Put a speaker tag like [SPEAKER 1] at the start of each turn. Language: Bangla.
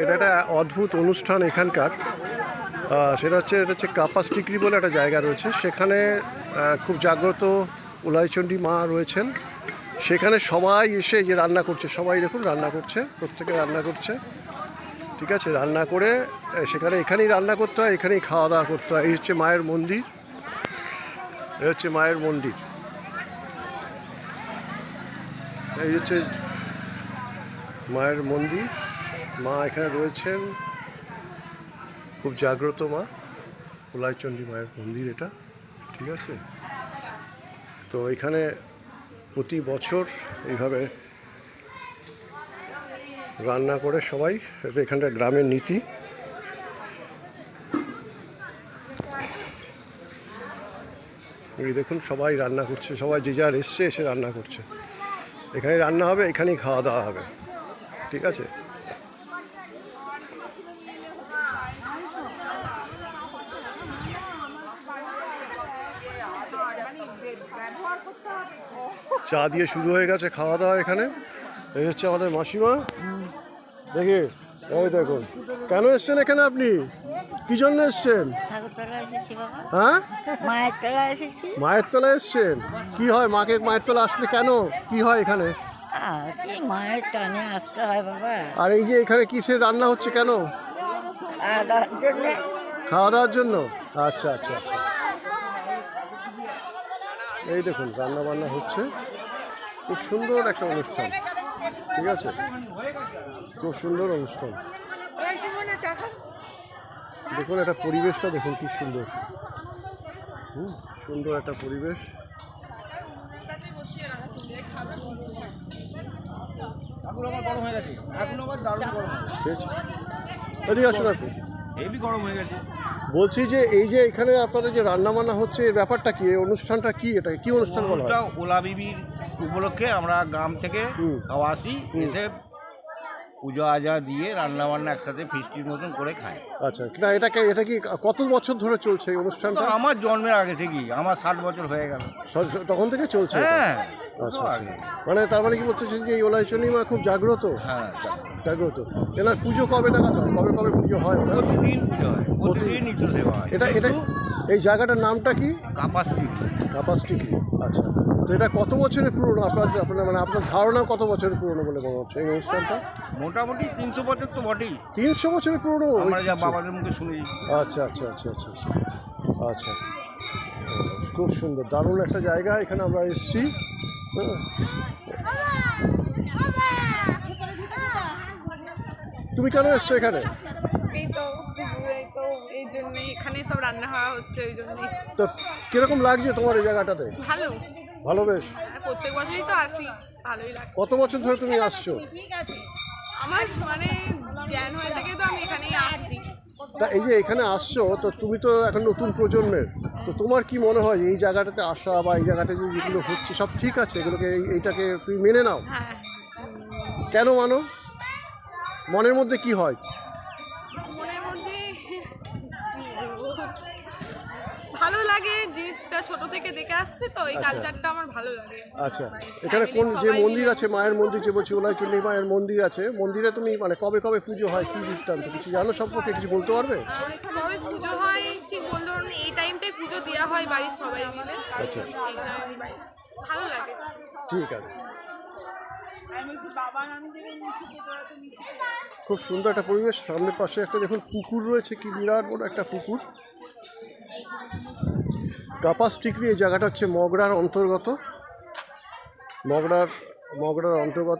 [SPEAKER 1] এটা একটা অদ্ভুত অনুষ্ঠান এখানকার। সেটা হচ্ছে, এটা হচ্ছে কাপাস টিকরি বলে একটা জায়গা রয়েছে। সেখানে খুব জাগ্রত উলাইচণ্ডী মা রয়েছেন। সেখানে সবাই এসে যে রান্না করছে, সবাই দেখুন রান্না করছে, প্রত্যেকে রান্না করছে। ঠিক আছে, রান্না করে সেখানে এখানেই রান্না করতে হয়, এখানেই খাওয়া দাওয়া করতে হয়। এই হচ্ছে মায়ের মন্দির। এই হচ্ছে মায়ের মন্দির। এই হচ্ছে মায়ের মন্দির। মা এখানে রয়েছেন। খুব জাগ্রত মা। কুলাইচণ্ডী মায়ের মন্দির এটা, ঠিক আছে? তো এখানে প্রতি বছর এইভাবে রান্না করে সবাই। এটা এখানটা গ্রামের নীতি। এই দেখুন, সবাই রান্না করছে। সবাই যে যার এসছে, এসে রান্না করছে। এখানে রান্না হবে, এখানেই খাওয়া দাওয়া হবে। ঠিক আছে? চা দিয়ে শুরু হয়ে গেছে খাওয়া দাওয়া এখানে। এই হচ্ছে আমাদের মাসিমা। দেখি এই দেখুন কেন এসছেন এখানে আপনি? কি জন্য এসছেন? হ্যাঁ?
[SPEAKER 2] মায়ের
[SPEAKER 1] তলায় এসছেন? কি হয় মাকে মায়ের তলা আসলে কেন? কি হয় এখানে?
[SPEAKER 2] আর
[SPEAKER 1] এই যে এখানে কিসের রান্না হচ্ছে কেন?
[SPEAKER 2] খাওয়া দাওয়ার জন্য?
[SPEAKER 1] আচ্ছা আচ্ছা আচ্ছা। এই দেখুন রান্না বান্না হচ্ছে। খুব সুন্দর একটা অনুষ্ঠান, ঠিক আছে? খুব সুন্দর অনুষ্ঠান। দেখুন, একটা পরিবেশটা দেখুন, কি সুন্দর। হুম, সুন্দর একটা পরিবেশ।
[SPEAKER 3] গরম হয়ে গেছে। এখন আবার দারুণ গরম
[SPEAKER 1] এদিকে আসুন আপনি
[SPEAKER 3] হেভি গরম হয়ে গেছে।
[SPEAKER 1] বলছি যে এই যে এখানে আপনাদের যে রান্না বান্না হচ্ছে এর ব্যাপারটা কি? এই অনুষ্ঠানটা কি? এটা কি অনুষ্ঠান বলা হয়?
[SPEAKER 3] ওলা বিবির উপলক্ষে আমরা গ্রাম থেকে। আসি এসে পুজো আজা দিয়ে রান্না বান্না একসাথে ফিস্টির মতন করে খায়।
[SPEAKER 1] আচ্ছা না এটাকে এটা কি কত বছর ধরে চলছে এই
[SPEAKER 3] তো
[SPEAKER 1] অনুষ্ঠানটা
[SPEAKER 3] আমার জন্মের আগে থেকেই আমার ষাট বছর হয়ে গেল।
[SPEAKER 1] স- স- তখন থেকে চলছে এটা?
[SPEAKER 3] হ্যাঁ।
[SPEAKER 1] আচ্ছা আচ্ছা। মানে তার মানে কি বলতেছেন যে এই ওলাইচনী মা খুব জাগ্রত?
[SPEAKER 3] হ্যাঁ
[SPEAKER 1] জাগ্রত। এনার পুজো কবে নাগাদ হয়? কবে কবে পুজো হয়? ওনার?
[SPEAKER 3] প্রতিদিন পুজো হয় প্রতিদিন নিত্য সেবা হয়।
[SPEAKER 1] এটা এটা এই জায়গাটার নামটা কি?
[SPEAKER 3] কাপাসিটি
[SPEAKER 1] কাপাসটিকি আচ্ছা। তো এটা কত বছরের পুরনো? আপনার আপনার মানে আপনার ধারণা কত বছরের পুরনো বলে মনে হচ্ছে এই অনুষ্ঠানটা?
[SPEAKER 3] মোটামুটি তিনশো বছর তো বটেই।
[SPEAKER 1] তিনশো বছরের পুরনো
[SPEAKER 3] আমরা যা বাবাদের মুখে শুনেছি।
[SPEAKER 1] আচ্ছা আচ্ছা আচ্ছা আচ্ছা আচ্ছা। আচ্ছা। খুব সুন্দর দারুণ একটা জায়গা। এখানে আমরা এসেছি। হ্যাঁ। তুমি কেন এসছো এখানে?
[SPEAKER 4] তো এই জন্যই এখানে সব রান্না হওয়া হচ্ছে ওই জন্যই।
[SPEAKER 1] তো কীরকম লাগছে তোমার এই জায়গাটাতে?
[SPEAKER 4] ভালো।
[SPEAKER 1] ভালো বেশ।
[SPEAKER 4] আর প্রত্যেক বছরই তো আসি ভালোই লাগে
[SPEAKER 1] কত বছর ধরে তুমি আসছো?
[SPEAKER 4] আমার মানে জ্ঞান হয়ে থেকে তো আমি এখানেই আসছি।
[SPEAKER 1] তা এই যে এখানে আসছো তো তুমি তো এখন নতুন প্রজন্মের। তো তোমার কি মনে হয় এই জায়গাটাতে আসা বা এই জায়গাটাতে যেগুলো হচ্ছে সব ঠিক আছে? এগুলোকে এই- এইটাকে তুমি মেনে নাও?
[SPEAKER 4] হ্যাঁ।
[SPEAKER 1] কেন মানো? মনের মধ্যে কি হয়
[SPEAKER 4] মধ্যে কি বলব? ভালো লাগে জিনিসটা ছোট থেকে দেখে আসছে তো এই
[SPEAKER 1] আচ্ছা।
[SPEAKER 4] কালচারটা আমার ভালো লাগে।
[SPEAKER 1] আচ্ছা। এখানে কোন যে মন্দির আছে মায়ের মন্দির যে বলছি ওনার ওলাইচন্ডী মায়ের মন্দির আছে। মন্দিরে তুমি মানে কবে কবে পুজো হয় কি বৃত্তান্ত কিছু জানো সম্পর্কে? কিছু বলতে পারবে?
[SPEAKER 4] কবে পুজো হয় ঠিক বলতে এই টাইমটাই পুজো দেওয়া হয় বাড়ির সবাই মিলে।
[SPEAKER 1] আচ্ছা।
[SPEAKER 4] ভালো লাগে।
[SPEAKER 1] ঠিক আছে। খুব সুন্দর একটা পরিবেশ। সামনের পাশে একটা দেখুন পুকুর রয়েছে কি বিরাট বড় একটা পুকুর। কাপাস টিকরি এই জায়গাটা হচ্ছে মগরার অন্তর্গত। মগরার মগরার অন্তর্গত।